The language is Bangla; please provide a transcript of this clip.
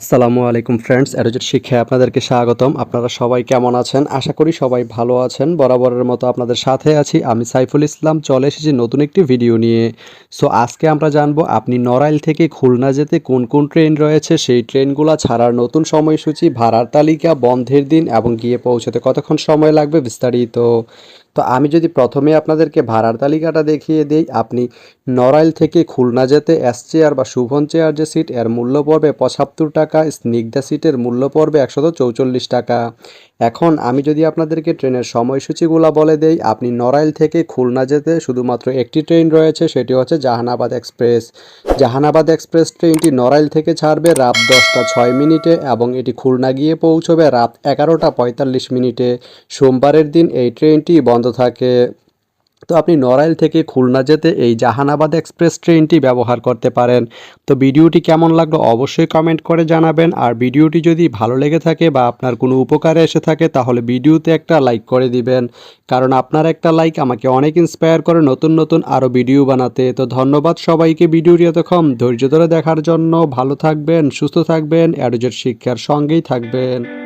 আসসালামু আলাইকুম ফ্রেন্ডস অ্যারোজেট শিক্ষায় আপনাদেরকে স্বাগতম। আপনারা সবাই কেমন আছেন? আশা করি সবাই ভালো আছেন। বরাবরের মতো আপনাদের সাথে আছি আমি সাইফুল ইসলাম। চলে এসেছি নতুন একটি ভিডিও নিয়ে। সো, আজকে আমরা জানব আপনি নড়াইল থেকে খুলনা যেতে কোন কোন ট্রেন রয়েছে? সেই ট্রেনগুলো ছাড়ার নতুন সময়সূচি, ভাড়ার তালিকা, বন্ধের দিন এবং গিয়ে পৌঁছতে কতক্ষণ সময় লাগবে বিস্তারিত তো আমি যদি প্রথমে আপনাদেরকে ভাড়ার তালিকাটা দেখিয়ে দিই, আপনি নরাইল থেকে খুলনা যেতে এস চেয়ার বা শুভন চেয়ার যে সিট এর মূল্য পড়বে পঁচাত্তর টাকা, স্নিগ্ধা সিটের মূল্য পড়বে একশত চৌচল্লিশ টাকা। এখন আমি যদি আপনাদেরকে ট্রেনের সময়সূচিগুলো বলে দেই, আপনি নড়াইল থেকে খুলনা যেতে শুধুমাত্র একটি ট্রেন রয়েছে, সেটি হচ্ছে জাহানাবাদ এক্সপ্রেস। জাহানাবাদ এক্সপ্রেস ট্রেনটি নড়াইল থেকে ছাড়বে রাত দশটা ছয় মিনিটে এবং এটি খুলনা গিয়ে পৌঁছবে রাত এগারোটা পঁয়তাল্লিশ মিনিটে। সোমবারের দিন এই ট্রেনটি বন্ধ থাকে। তো আপনি নড়াইল থেকে খুলনা যেতে এই জাহানাবাদ এক্সপ্রেস ট্রেনটি ব্যবহার করতে পারেন। তো ভিডিওটি কেমন লাগল অবশ্যই কমেন্ট করে জানাবেন। আর ভিডিওটি যদি ভালো লেগে থাকে বা আপনার কোনো উপকারে এসে থাকে, তাহলে ভিডিওতে একটা লাইক করে দিবেন। কারণ আপনার একটা লাইক আমাকে অনেক ইন্সপায়ার করে নতুন নতুন আরও ভিডিও বানাতে। তো ধন্যবাদ সবাইকে ভিডিওটি এতক্ষণ ধৈর্য ধরে দেখার জন্য। ভালো থাকবেন, সুস্থ থাকবেন অ্যাডোজেট শিক্ষার সঙ্গেই থাকবেন।